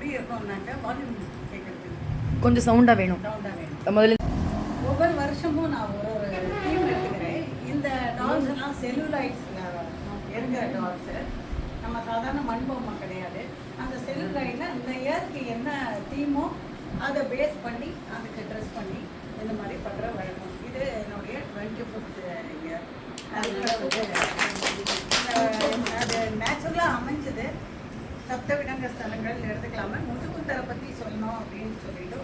எப்படி இருக்கும்னாக்க வால்யூம் கேட்கறதுக்கு கொஞ்சம் சவுண்டாக வேணும். முதல்ல ஒவ்வொரு வருஷமும் நான் ஒரு ஒரு தீம் எடுத்துக்கிறேன். இந்த டால்ஸ் எல்லாம் செல்லுலாய்ட்ஸில் இருக்கிற டால்ஸு நம்ம சாதாரண மண்பொம்மை கிடையாது. அந்த செல்லுலாய்டில் அந்த இயருக்கு என்ன தீமோ அதை பேஸ் பண்ணி அதுக்கு ட்ரெஸ் பண்ணி இந்த மாதிரி பண்ணுற வழக்கம். இது என்னுடைய டுவெண்ட்டி ஃபிஃப்த் இயர் அது நேச்சுரலாக அமைஞ்சது. சப்த விடங்க ஸ்தலங்கள் எடுத்துக்கலாமா? முதுகுத்தரை பற்றி சொல்லணும் அப்படின்னு சொல்லிட்டு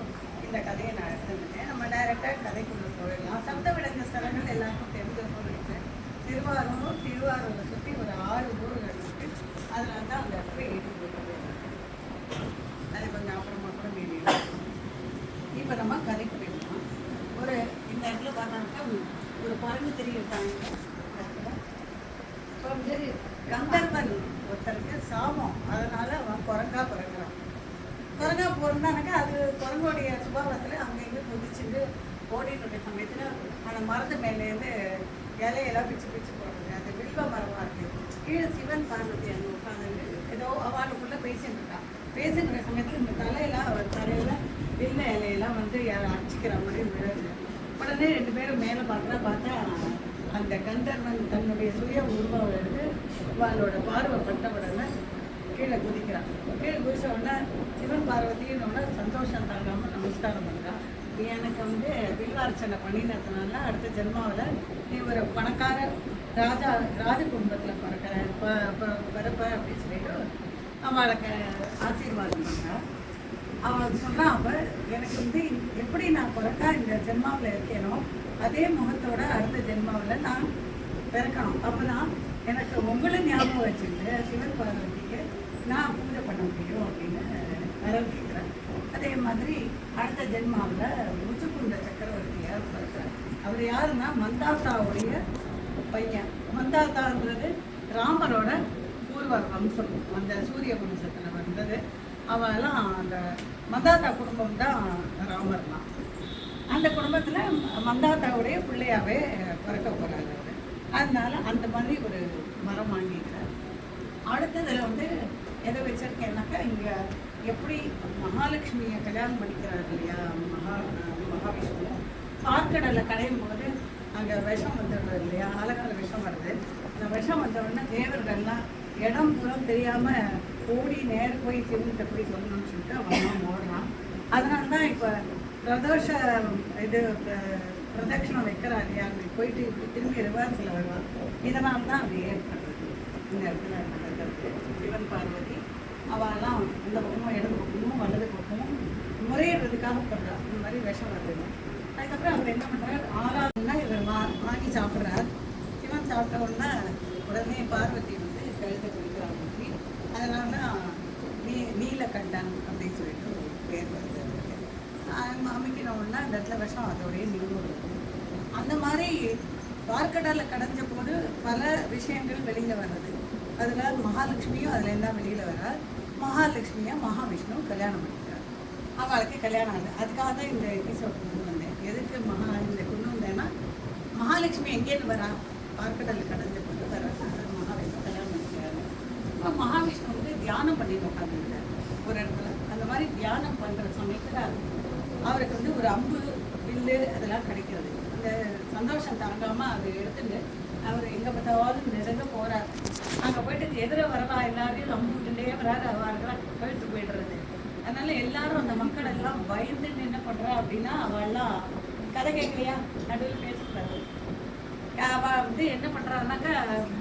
இந்த கதையை நான் எடுத்துருந்தேன். நம்ம டைரெக்டாக கதைக்குள்ள போயிடலாம். சப்த விடங்க ஸ்தலங்கள் எல்லாருக்கும் தெரிஞ்ச போயிடுச்சு திருவாரூர் திருவாரூரை சுற்றி ஒரு ஆறு ஊர்கள் இருக்கு. அதனால தான் அந்த இடத்துல ஏற்றி போயிட்டு அது கொஞ்சம் அப்புறமா கூட மீறிடலாம் இப்போ நம்ம கதைக்கு போயிடலாம். ஒரு இந்த இடத்துல பார்த்தாக்கா ஒரு பறந்து தெரியிருக்காங்க இப்போ வந்து கந்தர்வன் ஒருத்தருக்கு சாபம் அதனால அவன் குரங்கா பிறக்கிறான் குரங்கா பிறந்தானாக்கா அது குரங்கோடைய சுபாவத்தில் அங்கே இங்கே குதிச்சுட்டு ஓடிட்டு சமயத்தில் அந்த மரத்து மேலேருந்து இலையெல்லாம் பிச்சு பிச்சு போடுறது அந்த வில்வ மரமாக இருக்குது கீழே சிவன் பார்வதி அங்கே உட்காந்து ஏதோ அவளுக்குள்ளே பேசிட்டு இருக்கான் பேசுகிற சமயத்தில் இந்த தலையெல்லாம் அவர் வில்ல இலையெல்லாம் வந்து யாரை அடிச்சிக்கிற மாதிரி விழுது. உடனே ரெண்டு பேரும் மேலே பார்க்குறா பார்த்தா அந்த கந்தர்வன் தன்னுடைய சுய உருவம் எடுத்து அவளோட பார்வை பட்ட உடனே கீழே குதிக்கிறான். கீழே குதிச்ச உடனே சிவன் பார்வதினோட சந்தோஷம் தாங்காமல் நமஸ்காரம் பண்ணுறான் எனக்கு வந்து வில்வார்ச்சனை பண்ணினதுனால அடுத்த ஜென்மாவில் நீ ஒரு பணக்கார ராஜா ராஜ குடும்பத்தில் பிறக்கிற ப- பிறப்ப அப்படின்னு சொல்லிட்டு அவளுக்கு ஆசீர்வாதம் பண்ணுறா அவன் சொன்னால் அப்ப எனக்கு வந்து எப்படி நான் பிறக்கா இந்த ஜென்மாவில் இருக்கேனோ அதே முகத்தோட அடுத்த ஜென்மாவில் நான் பிறக்கணும். அப்போ தான் எனக்கு உங்களை ஞாபகம் வச்சுட்டு சிவன் பார்வதிக்கு நான் பூஜை பண்ண முடியும் அப்படின்னு வரல் கேட்குறேன் அதே மாதிரி அடுத்த ஜென்மாவில் முச்சுக்குண்ட சக்கரவர்த்தியார் பிறக்கிறார். அவர் யாருன்னா மந்தாத்தாவுடைய பையன். மந்தாத்தான்றது ராமரோட பூர்வ வம்சம் அந்த சூரிய வம்சத்தில் வந்தது. அவெல்லாம் அந்த மந்தாத்தா குடும்பம் தான் ராமர் தான் அந்த குடும்பத்தில் மந்தாத்தாவுடைய பிள்ளையாகவே பிறக்க போகிறாரு அதனால அந்த மாதிரி ஒரு மரம் வாங்கிக்கிறார் அடுத்ததில் வந்து எதை வச்சிருக்கேன்னாக்கா இங்கே எப்படி மகாலட்சுமியை கல்யாணம் பண்ணிக்கிறார் இல்லையா மகா மகாவிஷ்ணு. ஆற்கடலை கடையும் போது அங்கே விஷம் வந்துடுறது இல்லையா அழகால விஷம் வருது. அந்த விஷம் வந்தவுடனே தேவர்கள்லாம் இடம் புறம் தெரியாமல் ஓடி நேர் போய் சிவன்கிட்ட போய் சொல்லணும்னு சொல்லிட்டு அவன் ஓடுறான். அதனால தான் இப்போ பிரதோஷ இது பிர- பிரதட்சணம் வைக்கிறா இல்லையா அப்படி போயிட்டு இப்படி திரும்பி ரிவர்ஸில் வருவான் இதனால தான் அது ஏற்படுறது இந்த இடத்துல நடக்கிறது சிவன் பார்வதி அவெல்லாம் இந்த பக்கமும் இடது பக்கமும் வலது பக்கமும் முறையிடுறதுக்காக பண்ணுறா இந்த மாதிரி விஷம் வருது அதுக்கப்புறம் அவர் என்ன பண்ணுறாரு ஆறாவதுனா இவர் வா வாங்கி சாப்பிட்றார். சிவன் சாப்பிட்ட உடனே உடனே பார்வதி வந்து கழுத்தை குடிக்கிறாங்க அதனால தான் நீ நீலகண்டன் அப்படின்னு சொல்லிட்டு ஒரு பேர் வருது அவருக்கு. அந்த இடத்துல விஷம் அதோடய நிகழ்வு இருக்கும் அந்த மாதிரி பார்க்கடலில் கடைஞ்ச போது பல விஷயங்கள் வெளியில் வர்றது. அதனால மகாலட்சுமியும் அதில் எல்லாம் வெளியில் வரார். மகாலட்சுமியை மகாவிஷ்ணு கல்யாணம் பண்ணிக்கிறார். அவளுக்கு கல்யாணம் ஆகுது அதுக்காக தான் இந்த எபிசோட் கொண்டு வந்தேன். எதுக்கு மகா இந்த கொண்டு வந்தேன்னா மகாலட்சுமி எங்கேருந்து வரா? பார்க்கடல் கடந்து கொண்டு வர மகாவிஷ்ணு கல்யாணம் பண்ணிக்கிறாரு. இப்போ மகாவிஷ்ணு வந்து தியானம் பண்ணி உட்காந்துருக்கார் ஒரு இடத்துல. அந்த மாதிரி தியானம் பண்ணுற சமயத்தில் அவருக்கு வந்து ஒரு அம்பு வில்லு அதெல்லாம் கிடைக்கிறது. அந்த சந்தோஷம் தாங்காமல் அதை எடுத்துட்டு அவர் எங்கே பார்த்தாலும் நெருங்க போகிறார் அங்கே போயிட்டு எதிர வரவா எல்லாரையும் அம்பு வராது அவர்களாம் கழுத்து போயிடுறது. அதனால எல்லாரும் அந்த மக்கள் எல்லாம் பயந்துட்டு என்ன பண்ணுறா அப்படின்னா அவெல்லாம் கதை கேட்கலையா? நடுவில் பேசக்கூடாது அவ வந்து என்ன பண்ணுறாருனாக்கா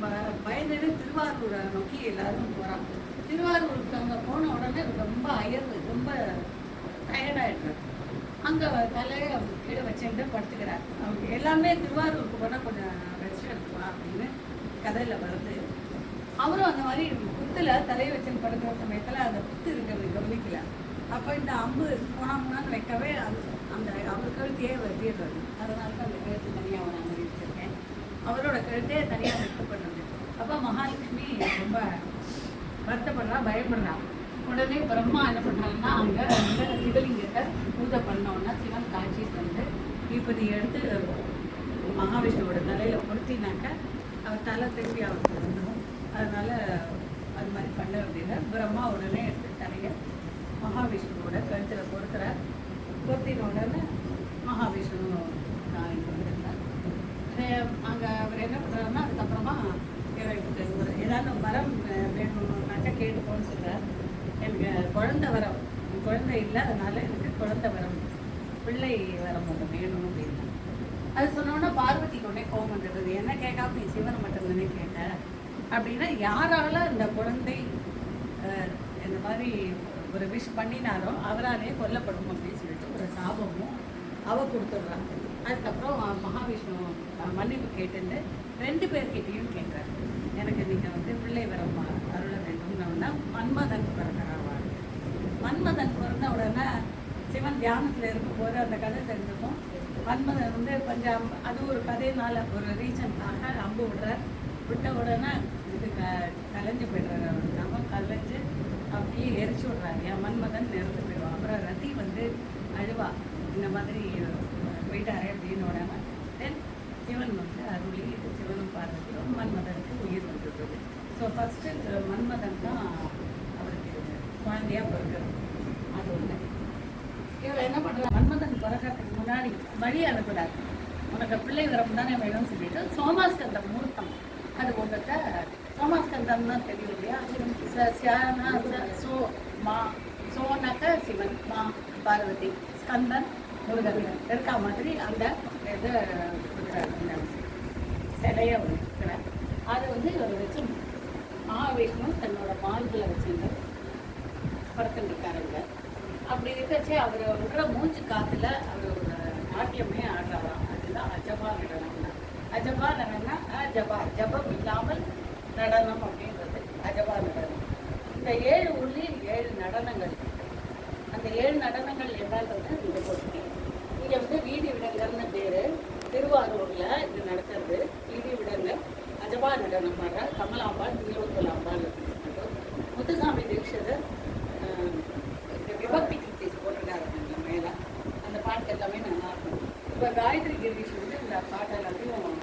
ப- பயந்துட்டு திருவாரூரை நோக்கி எல்லாரும் போறான். திருவாரூருக்கு அங்க போன உடனே ரொம்ப அயர்வு ரொம்ப டயர்டாயிடுறாரு அங்க தலையை கீழே வச்சுட்டு படுத்துக்கிறார். அவங்க எல்லாமே திருவாரூருக்கு போனா கொஞ்சம் அப்படின்னு கதையில வருது. அவரும் அந்த மாதிரி குத்துல தலையை வச்சு படுக்கிற சமயத்துல அந்த குத்து இருக்கிறது கவனிக்கல. அப்ப இந்த அம்பு போனாம்னான்னு வைக்கவே அது அந்த அவர் கழுத்தையே வெட்டிடுறது அதனால தான் அந்த கழுத்து தனியாக அவன் அங்கே வச்சிருக்கேன். அவரோட கழுத்தே தனியாக வெட்டப்படுறது அப்போ மகாலட்சுமி ரொம்ப வருத்தப்படுறா பயப்படுறா. உடனே பிரம்மா என்ன பண்ணுறாங்கன்னா அங்கே சிவலிங்கத்தை பூஜை பண்ணோன்னா சிவன் காட்சி தந்து இப்போ நீ எடுத்து மகாவிஷ்ணுவோட தலையில பொருத்தினாக்க அவர் தலை திருப்பி அவருக்கு வந்துடும் அதனால அது மாதிரி பண்ண அப்படின்னா பிரம்மா உடனே எடுத்து தலையை மகாவிஷ்ணுவோட கழுத்தில் பொறுத்துறார் பொருத்தின உடனே மகாவிஷ்ணு நான் இங்கே வந்திருந்தேன் அங்கே அவர் என்ன பண்ணுறாருன்னா அதுக்கப்புறமா ஏதாவது வரம் வே- வேணும்னாக்கா கேட்டுக்கோன்னு சொல்கிறார் எனக்கு குழந்தை வரம் குழந்தை இல்லை அதனால எனக்கு குழந்தை வரம் பிள்ளை வரம் ஒன்று வேணும் அப்படின்னு. அது சொன்னோன்னா பார்வதிக்கு உடனே கோபம் வந்துடுது. என்ன கேட்காம நீ சிவனை மட்டும் தானே கேட்ட. அப்படின்னா யாரால இந்த குழந்தை இந்த மாதிரி ஒரு விஷ் பண்ணினாரோ அவராலே கொல்லப்படும் அப்படின்னு சொல்லிட்டு ஒரு சாபமும் அவ கொடுத்துடுறாங்க. அதுக்கப்புறம் மகாவிஷ்ணு மன்னிப்பு கேட்டுட்டு ரெண்டு பேர்கிட்டையும் கேட்குறாரு எனக்கு நீங்கள் வந்து பிள்ளை வரம் அருள வேண்டும்னா மன்மதன் பிறக்கிறாவா மன்மதன் பிறந்த உடனே சிவன் தியானத்தில் இருக்கும்போது அந்த கதை தெரிஞ்சுக்கும் மன்மதன் வந்து கொஞ்சம் அது ஒரு கதையினால ஒரு ரீசனுக்காக அம்பு விடுறார் விட்ட உடனே இது க- கலைஞ்சு போய்டுறாரு அவர். நம்ம கலைஞ்சு அப்படியே எரிச்சு விடுறாரு. என் மன்மதன் நிறந்து போயிடுவான். அப்புறம் ரதி வந்து அழுவா. இந்த மாதிரி போயிட்டாரே அப்படின்னு உடனே. தென் சிவன் வந்து அருளி சிவனும் பார்வதியும் மன்மதனுக்கு உயிர் வந்துடுறது ஸோ ஃபஸ்ட்டு மன்மதன் தான் அவருக்கு குழந்தையாக பிறக்கிறது. அது ஒன்று இவர் என்ன பண்றாரு மன்மதன் பிறக்கிறதுக்கு முன்னாடி வழி அனுப்புறாரு. உனக்கு பிள்ளை வரம் தானே வேணும்னு சொல்லிட்டு சோமாஸ்கந்த மூர்த்தம். அது ஒன்றத்தை சோமாஸ்கந்தம் தான் தெரியும் இல்லையா? ச- ச- சோ மா சோனாக்க சிவன் மா பார்வதி ஸ்கந்தன் முருகன். இருக்கா மாதிரி அந்த இதை கொடுக்குறாரு. சிலையை வைக்கிறார் அது வந்து இவர் வச்சு மகாவிஷ்ணு தன்னோட மார்பில் வச்சுருந்த படுத்துருக்காருங்க அப்படி இருக்கச்சே அவர் விடுற மூச்சு காத்துல அவர் ஒரு நாட்டியமே ஆடுறாராம் அதுதான் அஜபா நடனம். அஜபா நடனம்னா அஜபா ஜபம் இல்லாமல் நடனம் அப்படின்றது அஜபா நடனம். இந்த ஏழு ஊர்லேயும் ஏழு நடனங்கள் அந்த ஏழு நடனங்கள் என்னன்றது இந்த போட்டுருக்கேன் இங்கே வந்து வீதி விடங்கள்னு பேர். திருவாரூரில் இது நடக்கிறது. வீதி விடங்கள் அஜபா நடனம் வர்ற கமலாம்பாள் நீலோத்தலாம்பாள் அப்படின்னு சொல்லிட்டு முத்துசாமி தீட்சிதர் ஆஹ், இந்த விபக்தி கிருத்திஸ் போட்டிருக்காரு அந்த மேலே அந்த பாட்டு எல்லாமே நல்லா இருக்கும் இப்போ காயத்ரி கிரீஷ் வந்து இந்த பாட்டு எல்லாத்தையும்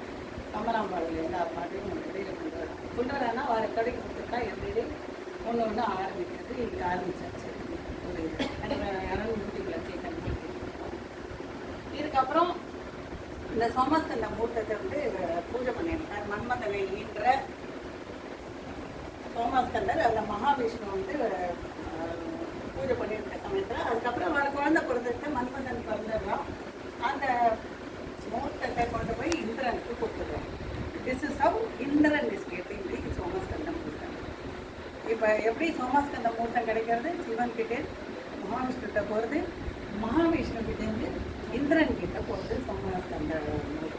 கமலாம்பாள் எல்லா பாட்டையும் வெளியில் கொண்டு வரா கொண்டு வரான்னா வர கடைக்கு கொடுத்துருக்கா எப்படி ஒன்று ஒன்று ஆரம்பிக்கிறது இன்னைக்கு ஆரம்பிச்சாச்சு ஒரு இரநூறு நூற்றுக்குள்ள கேட்கணும் இதுக்கப்புறம் இந்த சோமஸ்கந்த மூர்த்தத்தை வந்து பூஜை பண்ணியிருக்கார் மன்மதனை ஈன்ற சோமாஸ்கந்தர் அதில் மகாவிஷ்ணு வந்து பூஜை பண்ணியிருக்க சமயத்தில். அதுக்கப்புறம் வர குழந்தை பிறந்துட்டு மன்மதன் பிறந்துடுறான் அந்த மூர்த்தத்தை கொண்டு போய் இந்திரனுக்கு கொடுத்துடுறான் this is how Indran is getting the Somaskanda மூர்த்தம் இப்போ எப்படி சோமாஸ்கந்த மூர்த்தம் கிடைக்கிறது? சிவன் கிட்டே மகாவிஷ்ணுகிட்ட போகிறது மகாவிஷ்ணு கிட்டேருந்து இந்திரன் கிட்ட போகிறது சோமாஸ்கந்த மூர்த்தம்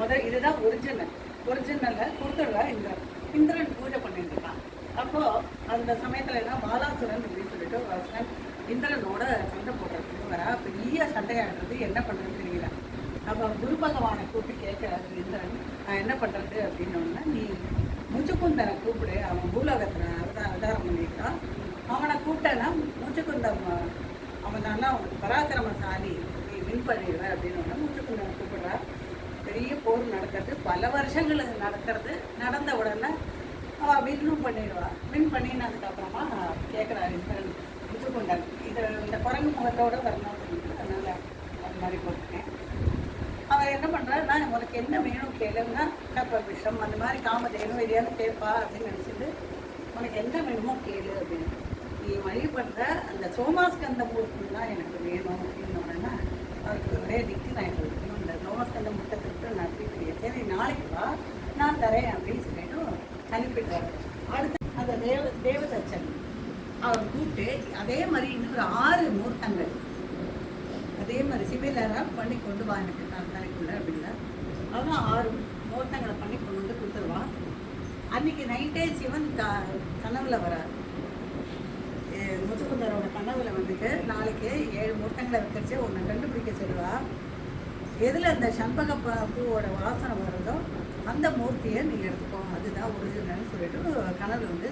முதல் இதுதான் ஒரிஜினல் ஒரிஜினலில் கொடுத்துடுறா இந்திரன். இந்திரன் பூஜை பண்ணிட்டு இருக்கான் அப்போ அந்த சமயத்துல என்ன பாலாசுரன் அப்படின்னு சொல்லிட்டு ஒரு இந்திரனோட சண்டை போடுறதுக்கு வரா பெரிய சண்டையாடுறது என்ன பண்றதுன்னு தெரியல. அப்போ குரு பகவானை கூப்பிட்டு கேட்கிறாரு இந்திரன் நான் என்ன பண்றது? அப்படின்னோடனே நீ முச்சுக்குந்தனை கூப்பிடு. அவன் பூலோகத்தில் அவதான் அவதாரம் பண்ணியிருக்கான். அவனை கூப்பிட்டனா முச்சுக்குந்தம் அவன் தானே அவனுக்கு பராக்கிரமசாலி. நீ வின் பண்ணிடுவேன் அப்படின்னு முச்சுக்குந்தனை கூப்பிடுறா. பெரிய போர் நடக்கிறது பல வருஷங்கள் நடக்கிறது நடந்த உடனே அவள் வின்னும் பண்ணிடுவாள் வின் பண்ணினதுக்கப்புறமா கேட்குறாரு இந்திரன் முச்சுக்குந்தன் இது இந்த குரங்கு முகத்தோட வரணும் அப்படின்னு அதனால் அது மாதிரி போட்டிருக்கேன். அவர் என்ன பண்ணுறாரு நான் உனக்கு என்ன வேணும் கேளுன்னா கப்ப விஷம் அந்த மாதிரி காமதேனும் எதையாவது கேட்பா அப்படின்னு நினச்சிட்டு உனக்கு என்ன வேணுமோ கேளு அப்படின்னு. நீ வழிபடுற அந்த சோமாஸ்கந்த மூர்த்தி தான் எனக்கு வேணும் அப்படின்னு உடனே அவருக்கு ஒரே திக்கு நான் எனக்கு வேணும் இந்த நான் அனுப்பிக்கிறேன் சரி நாளைக்கு வா நான் தரேன் அப்படின்னு சொல்லிட்டு அனுப்பிடுறாரு. அடுத்து அந்த தேவ தேவதச்சன் அவர் கூப்பிட்டு அதே மாதிரி இன்னொரு ஆறு மூர்த்தங்கள். அதே மாதிரி சிபிலராக பண்ணி கொண்டு வா எனக்கு நான் தலைக்குள்ள அப்படின்னா அவன் ஆறு மூர்த்தங்களை பண்ணி கொண்டு வந்து கொடுத்துருவான் அன்னைக்கு நைட்டே சிவன் க கனவுல வரார். ஏ- முத்துக்குந்தரோட கனவுல வந்துட்டு நாளைக்கு ஏழு மூர்த்தங்களை வச்சிருச்சு ஒன்று கண்டுபிடிக்க சொல்லுவா. எதில் அந்த சண்பக ப- பூவோட வாசனை வருதோ அந்த மூர்த்தியை நீ எடுத்துக்கோ. அதுதான் ஒரிஜினல்னு சொல்லிட்டு கனவு வந்து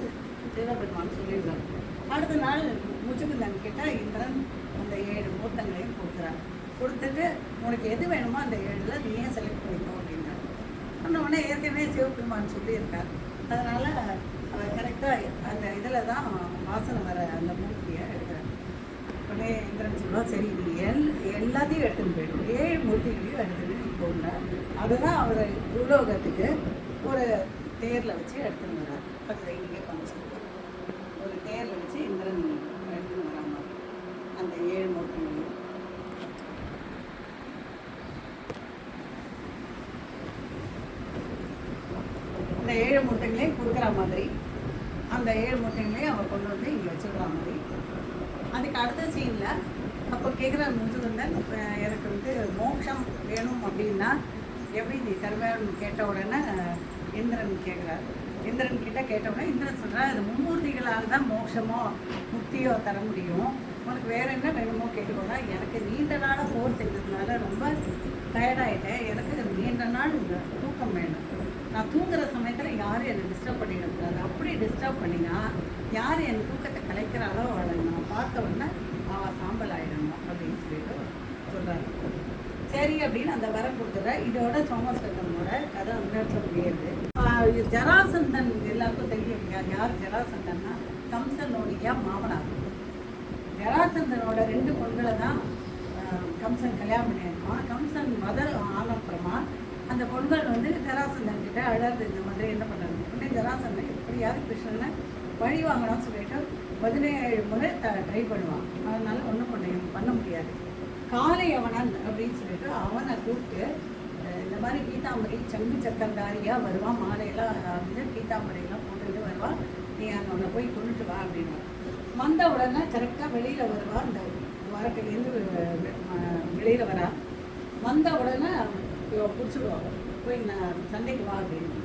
சிவபெருமான் சொல்லியிருக்காங்க அடுத்த நாள் முச்சுக்குந்தன் கேட்டால் இந்திரன் அந்த ஏழு மூர்த்தங்களையும் கொடுக்குறான் கொடுத்துட்டு உனக்கு எது வேணுமோ அந்த ஏழில் நீயே செலக்ட் பண்ணிக்கோ அப்படின்னா சொன்ன உடனே ஏற்கனவே சிவபெருமான் சொல்லியிருக்கார். அதனால் கரெக்டாக அந்த இதில் தான் வாசனை வர அந்த மூர்த்தியை இந்திரன் சொல்லுவா சரி இது எல் எல்லாத்தையும் எடுத்துன்னு போயிடும் ஏழு மூர்த்திகளையும் எடுத்துன்னு நீ போகல அதுதான் அவர் பூலோகத்துக்கு ஒரு தேரில் வச்சு எடுத்துன்னு வர்றார். அது இங்கே காமிச்சிருக்கோம் ஒரு தேரில் வச்சு இந்திரன் எடுத்துன்னு வரா மாதிரி அந்த ஏழு மூர்த்திகளையும். இந்த ஏழு மூட்டைகளையும் கொடுக்குற மாதிரி அந்த ஏழு மூட்டைகளையும் அவர் கொண்டு வந்து இங்கே வச்சுக்கிற மாதிரி அதுக்கு அடுத்த சீனில் அப்போ கேட்குற முதுகுந்தன் எனக்கு வந்து மோட்சம் வேணும் அப்படின்னா எப்படி நீ தருவேன்னு கேட்ட உடனே இந்திரன் கேட்குறாரு இந்திரன் கிட்ட கேட்ட உடனே இந்திரன் சொல்கிறார் அது மும்மூர்த்திகளால் தான் மோட்சமோ முக்தியோ தர முடியும். உனக்கு வேற என்ன வேணுமோ கேட்டுக்கோடா எனக்கு நீண்ட நாளாக போர் செய்ததுனால ரொம்ப டயர்டாயிட்டேன் எனக்கு நீண்ட நாள் தூக்கம் வேணும். நான் தூங்குற சமயத்தில் யாரும் என்னை டிஸ்டர்ப் பண்ணிடக்கூடாது. அப்படி டிஸ்டர்ப் பண்ணினா யார் என் தூக்கத்தை கலைக்கிறாளோ அவளை நான் பார்த்த உடனே அவள் சாம்பல் ஆயிடணும் அப்படின்னு சொல்லிட்டு சொல்கிறாரு சரி அப்படின்னு அந்த வரம் கொடுத்துற இதோட சோமஸ்கந்தனோட கதை அந்த இடத்துல ஜராசந்தன் எல்லாருக்கும் தெரியும். யார் ஜராசந்தன்னா கம்சனுடைய மாமனார். ஜராசந்தனோட ரெண்டு பொண்களை தான் கம்சன் கல்யாணம் பண்ணியிருக்கான். கம்சன் மதர் ஆனப்புறமா அந்த பொண்கள் வந்து ஜராசந்தன் கிட்ட அழகு இந்த மாதிரி என்ன பண்ணுறாங்க உடனே ஜராசந்தன் எப்படியாவது கிருஷ்ணனை வழி வாங்கணும்னு சொல்லிட்டு பதினேழு முறை த ட்ரை பண்ணுவான். அதனால ஒன்றும் பண்ண பண்ண முடியாது. காளையவனன் அப்படின்னு சொல்லிட்டு அவனை கூப்பிட்டு இந்த மாதிரி பீத்தாம்பரி சங்கு சக்கரதாரியாக வருவான் மாலையெல்லாம் வந்து பீத்தாம்பரியெல்லாம் போட்டுட்டு வருவான். நீ அவனை போய் கொண்டுட்டு வா அப்படின்னு. வந்த உடனே கரெக்டாக வெளியில் வருவா அந்த வரட்டிலேருந்து வெளியில் வரா. வந்த உடனே இவ பிடிச்சிருவாங்க போய் நான் சண்டைக்கு வா அப்படின்னு.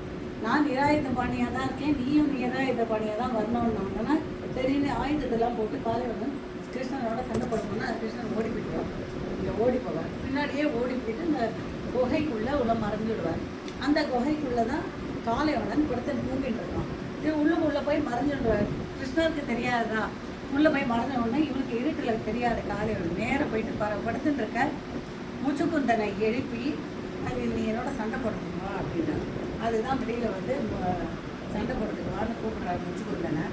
நான் நிராயுத பாணியாக தான் இருக்கேன் நீயும் நிராயுத பாணியாக தான் வரணும்னு சரின்னு ஆயுதத்தெல்லாம் போட்டு காலை வந்து கிருஷ்ணனோட சண்டை போடணும்னா கிருஷ்ணன் ஓடி போயிடுவார் இங்கே ஓடி போவார் பின்னாடியே ஓடி போயிட்டு இந்த குகைக்குள்ளே உள்ள மறைஞ்சிடுவார் அந்த குகைக்குள்ளே தான் காளையவனன் படுத்து தூங்கிட்டு இருக்கான். இது உள்ளுக்குள்ளே போய் மறைஞ்சிடுவார். கிருஷ்ணருக்கு தெரியாதா உள்ளே போய் மறைஞ்ச உடனே இவனுக்கு இருட்டில் தெரியாத காளையவன் நேராக போயிட்டு படுத்துட்டு இருக்க முச்சுக்குந்தனை எழுப்பி அது நீ என்னோட சண்டை போடுறதுமா அப்படின்னா அதுதான் வெளியில் வந்து சண்டை போடுறதுக்குவான்னு கூப்பிட்றாரு முச்சுக்குந்தனை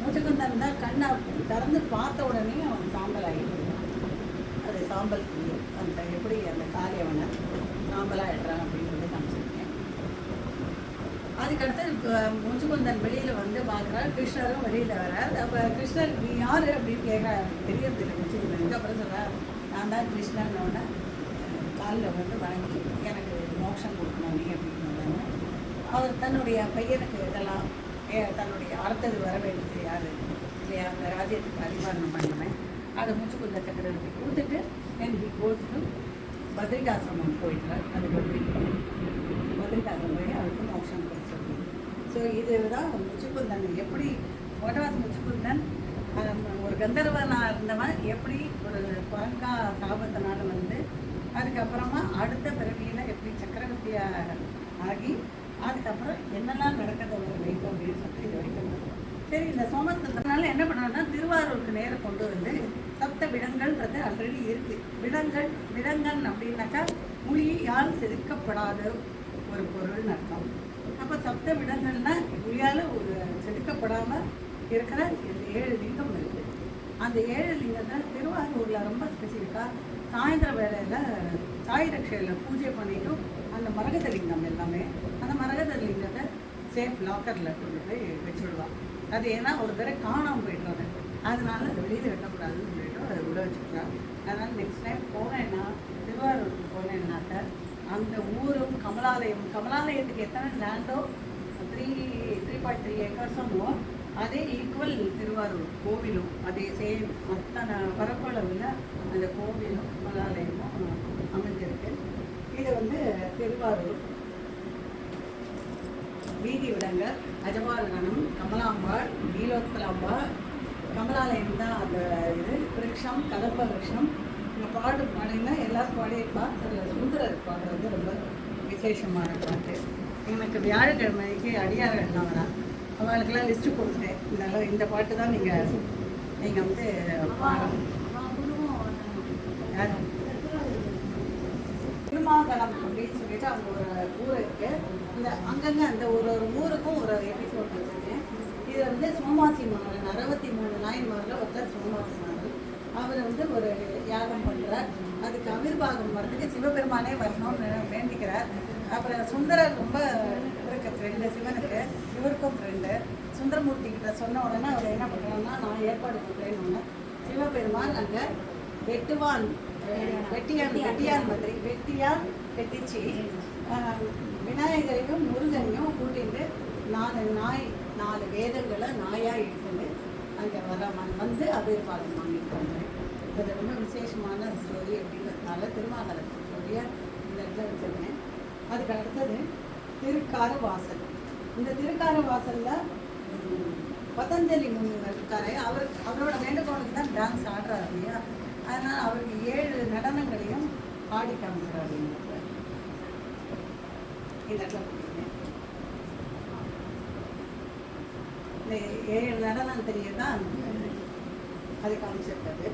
முச்சுக்குந்தன் தான் கண்ணை திறந்து பார்த்த உடனே அவன் சாம்பல் ஆகிடுவான் அது சாம்பல் அந்த எப்படி அந்த காளியவனை சாம்பலாக அப்படின்னு வந்து காமிச்சிருக்கேன். அதுக்கடுத்து அஹ், முச்சுக்குந்தன் வெளியில் வந்து பார்க்குறாரு. கிருஷ்ணரும் வெளியில் வரார் அப்போ கிருஷ்ணர் நீ யார்? அப்படின்னு கேட்க தெரியறது இல்லை முச்சுக்குந்தனுக்கு அப்புறம் சொல்கிறார் நான் தான் கிருஷ்ணனோட காலில் வந்து வணங்கி எனக்கு மோட்சம் கொடுக்கணும் நீ அப்படின்னு சொன்னாங்க. அவர் தன்னுடைய பையனுக்கு இதெல்லாம் ஏ, தன்னுடைய அடுத்தது வர வேண்டியது யார்? இல்லையா? அந்த ராஜ்யத்துக்கு பரிமாரணம் பண்ணுவேன். அதை முச்சுக்குந்த சக்கரவர்த்தி கொடுத்துட்டு என் ஹி பத்ரிகாசிரமம் போயிட்டார் அது பத்ரி பத்ரிகாசிரமம் போய் அவருக்கு மோட்சம் கொடுத்துருக்கு ஸோ இதுதான் முச்சுக்குந்தன். எப்படி ஒட்டவாஸ் முச்சுக்குந்தன்? ஒரு கந்தர்வனாக இருந்தவன் எப்படி ஒரு குரங்கா சாபத்தினால வந்து அதுக்கப்புறமா அடுத்த பிறவியில் எப்படி சக்கரவர்த்தியாக ஆகி அதுக்கப்புறம் என்னெல்லாம் நடக்கிறது ஒரு லைஃப் அப்படின்னு சொல்லிட்டு இது வரைக்கும் சரி இந்த சோமஸ்கந்தனால என்ன பண்ணணும்னா திருவாரூருக்கு நேரம் கொண்டு வந்து சப்த விடங்கள்ன்றது ஆல்ரெடி இருக்கு. விடங்கள் விடங்கன் அப்படின்னாக்கா மொழியால் செதுக்கப்படாத ஒரு பொருள்னு அர்த்தம். அப்போ சப்த விடங்கள்னா மொழியால் ஒரு செதுக்கப்படாமல் இருக்கிற ஏழு லிங்கம் இருக்குது அந்த ஏழு லிங்கத்தில் திருவாரூரில் ரொம்ப ஸ்பெசிஃபிக்காக சாயந்தர வேளையில் சாய் ரக்ஷையில் பூஜை பண்ணிட்டு அந்த மரகத லிங்கம் எல்லாமே அந்த மரகத லிங்கத்தை சேஃப் லாக்கரில் கொண்டு போய் வச்சுடுவான் அது ஏன்னா ஒரு தடவை காணாமல் போயிடுறாங்க அதனால அதை வெளியில் வெட்டக்கூடாதுன்னு சொல்லிட்டு அதை உள்ள வச்சுக்கிறான் அதனால் நெக்ஸ்ட் டைம் போனேன்னா திருவாரூருக்கு போனேன்னாக்க அந்த ஊரும் கமலாலயம் கமலாலயத்துக்கு எத்தனை லேண்டோ த்ரீ த்ரீ பாயிண்ட் த்ரீ ஏக்கர்ஸும் அதே ஈக்குவல் திருவாரூர் கோவிலும் அதே சேம் அத்தனை பரப்பளவில் அந்த கோவிலும் மலாலயமும் அமைஞ்சிருக்கு. இது வந்து திருவாரூர். வீதி விடங்க அஜபாலகனம் கமலாம்பாள் நீலோத்பலாம்பாள் கமலாலயம் தான் அந்த இது. விருட்சம் கதம்ப விருட்சம். இந்த பாடு பாடினா எல்லாரும் பாடியிருப்பா அதில் சுந்தரர் பாடுறது வந்து ரொம்ப விசேஷமான பாட்டு. எனக்கு வியாழக்கிழமைக்கு அடியார்கள்லாம் வரா அவங்களுக்கெல்லாம் லிஸ்ட்டு கொடுத்துட்டேன். இதெல்லாம் இந்த பாட்டு தான் நீங்கள் நீங்கள் வந்து பாடணும். திருமாங்கலம் அப்படின்னு சொல்லிட்டு அவங்க ஒரு ஊர் இருக்கு. இந்த அங்கங்கே அந்த ஒரு ஒரு ஊருக்கும் ஒரு எபிசோட் வச்சுருக்கேன். இது வந்து சோமாசி மகன் அறுபத்தி மூணு நாயன்மாரில் ஒருத்தர் சோமாசி மகன் அவர் வந்து ஒரு யாகம் பண்ணுறார் அதுக்கு அவிர்வாகம் வர்றதுக்கு சிவபெருமானே வரணும்னு வேண்டிக்கிறார். அப்புறம் சுந்தரர் ரொம்ப ஃப்ரெண்டு சிவனுக்கு இவருக்கும் ஃப்ரெண்டு சுந்தரமூர்த்தி கிட்ட சொன்ன உடனே அவர் என்ன பண்ணுறாருன்னா நான் ஏற்பாடு பண்ணுறேன்னு சிவபெருமான் அங்கே வெட்டுவான் வெட்டியான் வெட்டியான் மாதிரி வெட்டியான் வெட்டிச்சு. விநாயகரையும் முருகனையும் கூட்டிட்டு நாலு நாய் நாலு வேதங்களை நாயாக இழுத்துட்டு அங்கே வர வந்து அபிர்வாதம் வாங்கிட்டாங்க இது ரொம்ப விசேஷமான ஸ்டோரி அப்படிங்கிறதுனால திருமாவளவன் ஸ்டோரியாக இந்த இடத்துல வச்சுருக்கேன். அதுக்கு அடுத்தது திருக்காறு வாசல். இந்த திருக்காறு வாசலில் பதஞ்சலி முனிவர் இருக்காரு. அவர் அவரோட வேண்டுகோளுக்கு தான் டான்ஸ் ஆடுறாரு இல்லையா? அதனால் அவருக்கு ஏழு நடனங்களையும் பாடி காமிக்கிறாரு இந்த இந்த ஏழு நடனம் தெரியதான் அது காமிச்சிருக்காரு.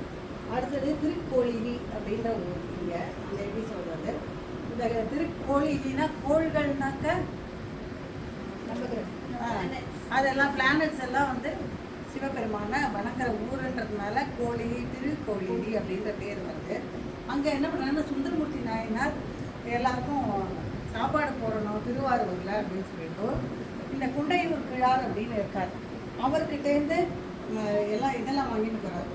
அடுத்தது திருக்கோழினி அப்படின்ற ஒரு இங்கே அந்த எப்படி சொல்கிறது இந்த திருக்கோழினா கோள்கள்னாக்க அதெல்லாம் பிளானட்ஸ் எல்லாம் வந்து சிவபெருமான வணங்குற ஊருன்றதுனால கோழி திருக்கோழினி அப்படின்ற பேர் வருது. அங்கே என்ன பண்ணுறாங்கன்னா சுந்தரமூர்த்தி நாயனார் எல்லாருக்கும் சாப்பாடு போடணும் திருவாரூரில் அப்படின்னு சொல்லிட்டு இந்த குண்டையூர் கிழார் அப்படின்னு இருக்கார். அவர்கிட்டேருந்து எல்லாம் இதெல்லாம் வாங்கிட்டு போகிறார்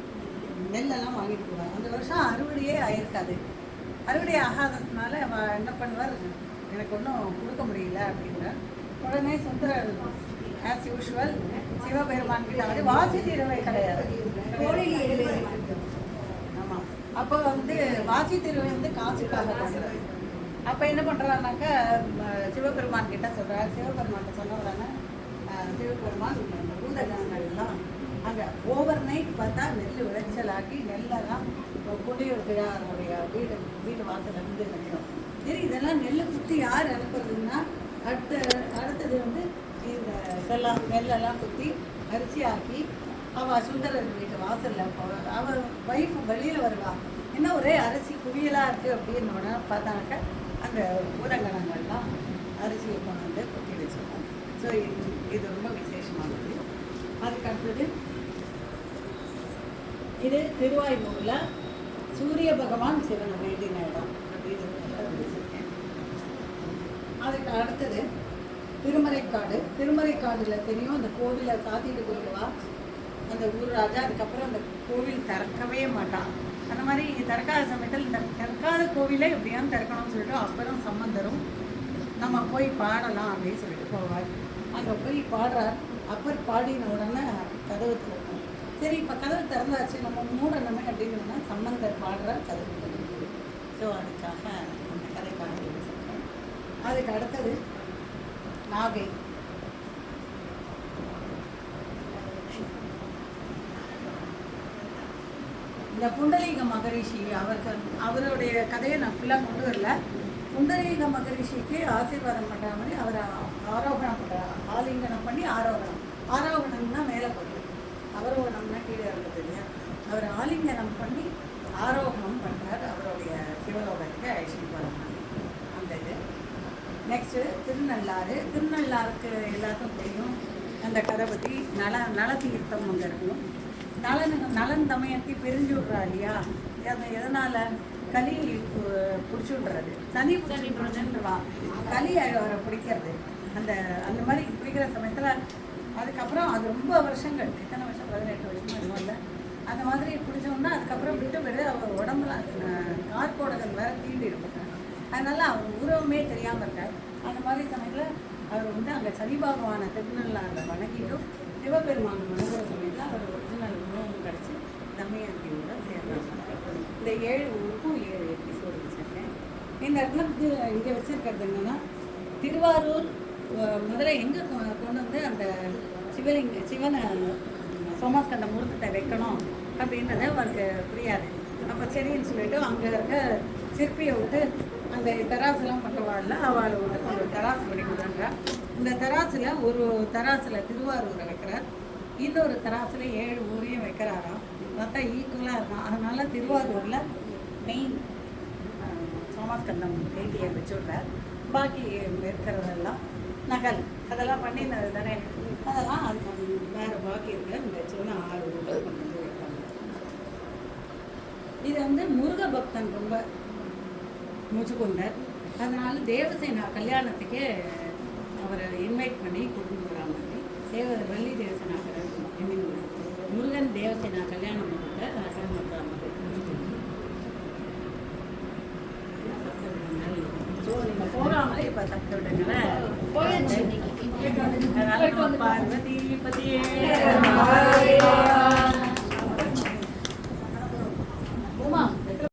நெல்லெல்லாம் வாங்கிட்டு போவார் அந்த வருஷம் அறுவடையே ஆயிருக்காது. அறுவடை ஆகாததுனால அவ- என்ன பண்ணுவார் எனக்கு ஒன்றும் கொடுக்க முடியல அப்படிங்கிறார் உடனே சுந்தரர் ஆஸ் யூஷுவல் சிவபெருமான் கிட்ட வந்து வாசி தீரவை கிடையாது. ஆமாம் அப்போ வந்து வாசி திருவை வந்து காசுக்காக வாங்குறாரு. அப்போ என்ன பண்ணுறாருனாக்கா சிவபெருமான் கிட்ட சொல்கிறார் சிவபெருமான் சொன்ன உடனே அஹ், சிவபெருமான் இந்த பூதகணங்கள்லாம் அங்கே ஓவர் நைட் பார்த்தா நெல் விளைச்சலாக்கி நெல்லெல்லாம் குடியூர் பிழாருடைய வீடு வீடு வாசல் இருந்து நிற்கும். சரி இதெல்லாம் நெல் குத்தி யார் அனுப்புறதுன்னா அடுத்த அடுத்தது வந்து இந்த இதெல்லாம் நெல்லெல்லாம் குத்தி அரிசி ஆக்கி அவள் சுந்தரர் வீட்டு வாசலில் போ- வைஃப் ஒய்ஃப் வெளியில் வருவா. என்ன ஒரே அரிசி குவியலாக இருக்குது அப்படின்னு உடனே பார்த்தாக்க அந்த ஊரங்கணங்கள்லாம் அரிசியை கொண்டு வந்து கொட்டி வச்சிருக்கோம். ஸோ இது இது ரொம்ப விசேஷமானது. அதுக்கு அடுத்தது இது திருவாய்மூரில் சூரிய பகவான் சிவனை வேண்டின இடம் அப்படின்னு அதுக்கு அடுத்தது திருமறைக்காடு. திருமறைக்காடுல தெரியும் அந்த கோவிலை சாத்திட்டு போயிடுவா அந்த ஊர் ராஜா அதுக்கப்புறம் அந்த கோவில் திறக்கவே மாட்டான் அந்த மாதிரி திறக்காத சமயத்தில் இந்த திறக்காத கோவிலை எப்படியாவது திறக்கணும்னு சொல்லிட்டு அப்புறம் சம்பந்தரும் நம்ம போய் பாடலாம் அப்படின்னு சொல்லிட்டு போவார். அங்கே போய் பாடுறார். அப்பர் பாடின உடனே கதவு சரி இப்போ கதவு திறந்தாச்சு நம்ம மூடணுமே அப்படின்னு சம்பந்தர் பாடுற கதவு ஸோ அதுக்காக அந்த கதைக்காக வச்சிருக்கேன். அதுக்கு அடுத்தது நாகை. இந்த புண்டலீக மகரிஷி அவருக்கு அவருடைய கதையை நான் ஃபுல்லாக கொண்டு வரல. புண்டலீக மகரிஷிக்கு ஆசீர்வாதம் பண்ணுற மாதிரி அவரை ஆரோகணம் பண்ணுறார் ஆலிங்கனம் பண்ணி ஆரோகணம். ஆரோகணம்னா மேலே போகுது அவரோகணம்னா கீழே இல்லையா அவர் ஆலிங்கனம் பண்ணி ஆரோகணம் பண்ணுறார் அவருடைய சிவலோகத்துக்கு ஐஸ்வர்யம் அந்த இது. நெக்ஸ்ட்டு திருநள்ளாறு. திருநள்ளாருக்கு எல்லாருக்கும் தெரியும். அந்த கதை பற்றி நல நலதீர்த்தம் அங்கே இருக்கும். நலன் நலன் தமயத்தி பிரிஞ்சு விட்றா இல்லையா? அது எதனால்? களி பிடிச்சி விட்றது. சனி பிடிச்சி விட்றதுன்றவா. களி அவரை பிடிக்கிறது. அந்த அந்த மாதிரி பிடிக்கிற சமயத்தில் அதுக்கப்புறம் அது ரொம்ப வருஷங்கள் எத்தனை வருஷம்? பதினெட்டு வருஷம் அது இல்லை. அந்த மாதிரி பிடிச்சோம்னா அதுக்கப்புறம் விட்டு விட அவர் உடம்புல கார்கோடகள் வேற தீண்டி இருப்பாங்க அதனால அவர் உருவமே தெரியாமல் இருக்கார் அந்த மாதிரி சமயத்தில் அவர் வந்து அங்கே சனி பகவானை திருநள்ளாரில் வணங்கிட்டும் சிவபெருமான் மனுகிற சமயத்தில் அவர் ஒரிஜினல் உருவம் கிடச்சி தமையாண்டியோட சேர்றாங்க இந்த ஏழு ஊருக்கும் ஏழு எபிசோடு வச்சுருக்கேன். இந்த இடத்துல இங்கே வச்சுருக்கிறது என்னென்னா திருவாரூர் முதல்ல எங்கே கொண்டு வந்து அந்த சிவலிங்க சிவனை சோமாஸ்கந்த முகூர்த்தத்தை வைக்கணும் அப்படின்றத அவருக்கு புரியாது. அப்போ சரின்னு சொல்லிட்டு அங்கே இருக்க சிற்பியை விட்டு அந்த தராசுலாம் பண்ணுவாள்ல அவளை விட்டு கொஞ்சம் தராசு பண்ணி கொடுக்குறா இந்த தராசில் ஒரு தராசில் திருவாரூரை வைக்கிறார். இன்னொரு தராசில் ஏழு ஊரையும் வைக்கிறாராம். பார்த்தா ஈக்குவலாக இருக்கும் அதனால திருவாரூரில் மெயின் சோமாஸ்கந்தம் தேதியை வச்சு பாக்கி இருக்கிறதெல்லாம் நகல். அதெல்லாம் பண்ணினது தானே? அதெல்லாம் அது வேறு பாக்கி இருக்கிற இந்த சின்ன ஆறு ரூபாய் கொண்டு வந்து வைப்பாங்க. இது வந்து முருக பக்தன் ரொம்ப முச்சுக்குந்தர் அதனால தேவசேனா கல்யாணத்துக்கே அவரை இன்வைட் பண்ணி கூட்டிட்டு போகிற மாதிரி. தேவ வள்ளி தேவசேனா கல்யாணம் முருகன் தேவசேனா கல்யாணம் பண்ணிட்டு கல்யாணம் பண்ணுறாங்க மாதிரி போகாமல் இப்போ விடுங்களேன் பார்வதி ராமா.